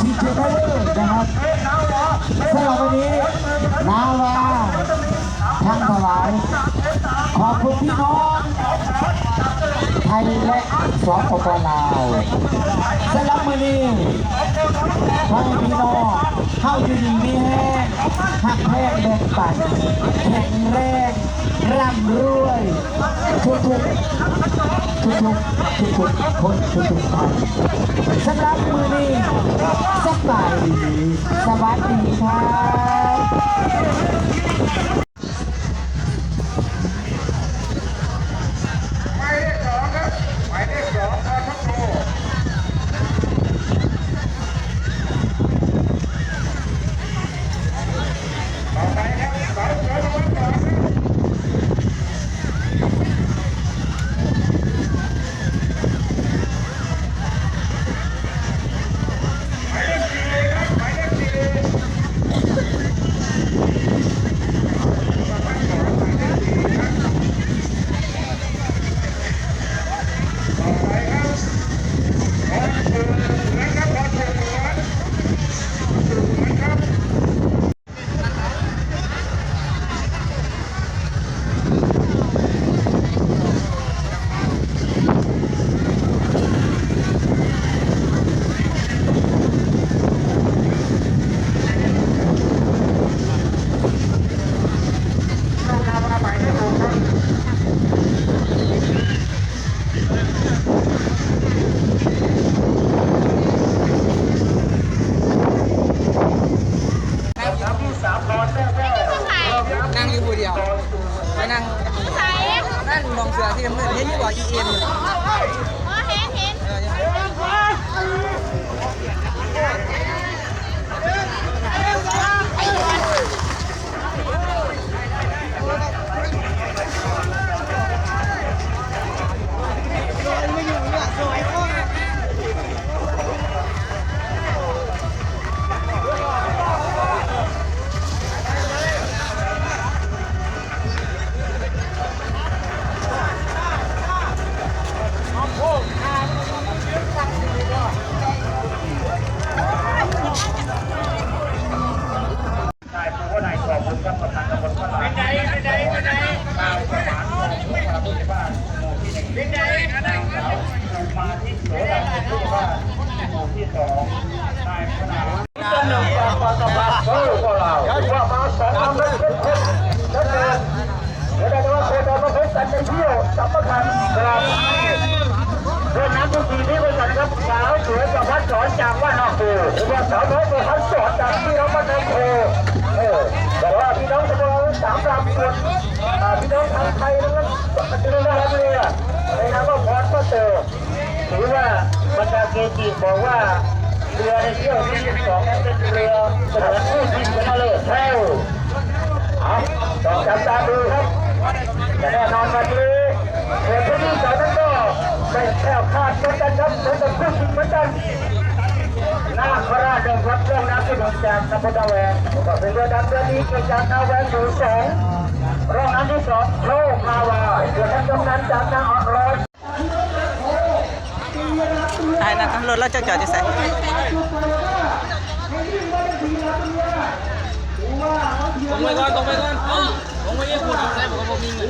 ชิงเชียร์ไทยเลอร์นะครับสำหรับวันนี้นาวาทั้งถวายขอบคุณพี่น้องไทยและสปปลาวสำหรับมือนี้ขอให้พี่น้องเข้าอยู่ดีมีแห้งหักแห้งแดงปันแข็งแรงร่ำรวยทุกทุกทุกทุกทุกทุกคนทุกทุกๆท่านสำหรับมือนี้ เสือที่น้ำเงินเห็นอยู่บ่อีเหมู่ที่หนึ่งเป็นไงนางสาวสุมาทิพย์โสดาเป็นผู้ใหญ่บ้านหมู่ที่สองนายพระลาต้นหนึ่งจากปตบเออพวกเราว่ามาสองลำแล้วเป็นคนแล้วเดินเดี๋ยวได้ว่าโคตรมาพบกันในเที่ยวสัมปทานครับเรื่องน้ำทุกทีที่บริษัทครับสาวสวยกับพัดสอนจากว่านนอกปูหรือว่าสาวน้อยกับพัดสอนจากที่เราบ้านนอกโพเออแต่ว่าพี่น้องชาวบ้านสามลำส่วนอ่าพี่น้องทางไทยนั้นจะได้รับเรือในนามว่าพรก็เจอ ถือว่าบรรดาเกจิบอกว่าเรือในเที่ยวที่สองนั้นเป็นเรือเสมือนผู้ที่ชนะเลิศแท้วเอาต้องจับตาดูครับแต่แน่นอนวันนี้เรือที่นี่สองนั้นก็ไม่แค่คาดเหมือนกันครับเหมือนกับผู้ชิงเหมือนกันนาคราชเดินรับเรื่องน้ำที่หนุนจากตำบลตะแหวงก็เป็นเรือดำเรือนี้เกิดจากนาแหวงอยู่สองร่องน้ำที่สองโชคมาวาเรือท่านกำนันจากนาออนร้อน ไอ้นะรถเราจะจอดจะใส่ตรงไปก่อนตรงไปก่อนตรงไปยี่ปุ่นได้ผมก็มีเงิน